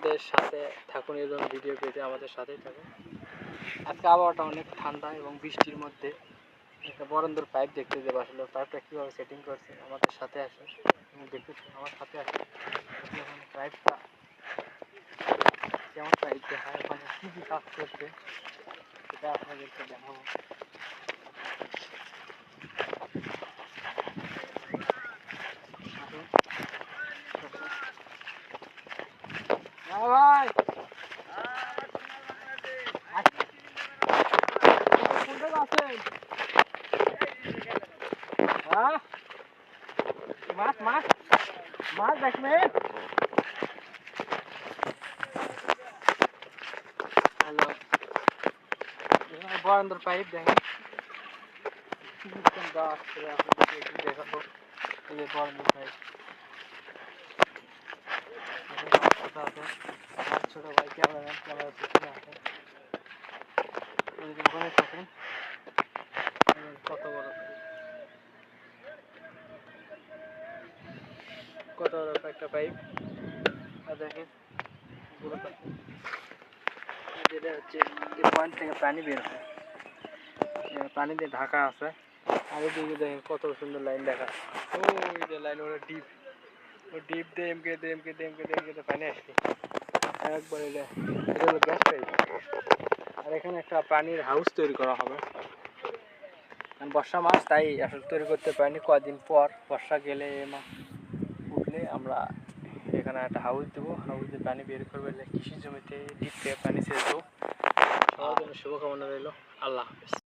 আমাদের সাথে থাকুন এরকম ভিডিও পেতে আমাদের সাথেই থাকুন। আজকে আবহাওয়াটা অনেক ঠান্ডা এবং বৃষ্টির মধ্যে একটা বরন্দর পাইপ দেখতে দেবো আসলে। পাইপটা কীভাবে সেটিং করছে? আমাদের সাথে আসে এবং দেখতেছি আমার সাথে আসে পাইপটা কেমন পাইপ দেখায় ওখানে কী কী কাজ করছে, সেটা আপনাদেরকে দেখাবো আসুন। হ্যাঁ ভাই কোনটা আছেন হ্যাঁ মাছ মাছ মাছ দেখবেন হ্যালো বরান্দর পাইপ দেখেন কিছুক্ষণ গাছ করে আপনাদেরকে একটু দেখাবো এই যে বরান্দর পাইপ কথা আছে আমার ছোট ভাই ক্যামেরাম্যান ক্যামেরা পিছনে আছে ওইদিকে ওখানে থাকেন কত বড় কত বড় একটা পাইপ আর দেখেন যেটা হচ্ছে এই পয়েন্ট থেকে পানি বের হয় পানি দিয়ে ঢাকা আছে। আর এদিকে দেখেন কত সুন্দর লাইন দেখা ওই যে লাইন ওরা ডিপ ও ডিপ দিয়ে এমকে দিয়ে এমকে দিয়ে এমকে দিয়ে এমকে পানি আসছে। একবার এটা গ্যাস পাইপ আর এখানে একটা পানির হাউস তৈরি করা হবে। বর্ষা মাস, তাই আসলে তৈরি করতে পারিনি। কদিন পর বর্ষা গেলে মাস উঠলে আমরা এখানে একটা হাউস দেবো। হাউস দিয়ে পানি বের করবে, কৃষি জমিতে ডিপ পানি ছেড়ে দেবো। সবার জন্য শুভকামনা রইল। আল্লাহ হাফিজ।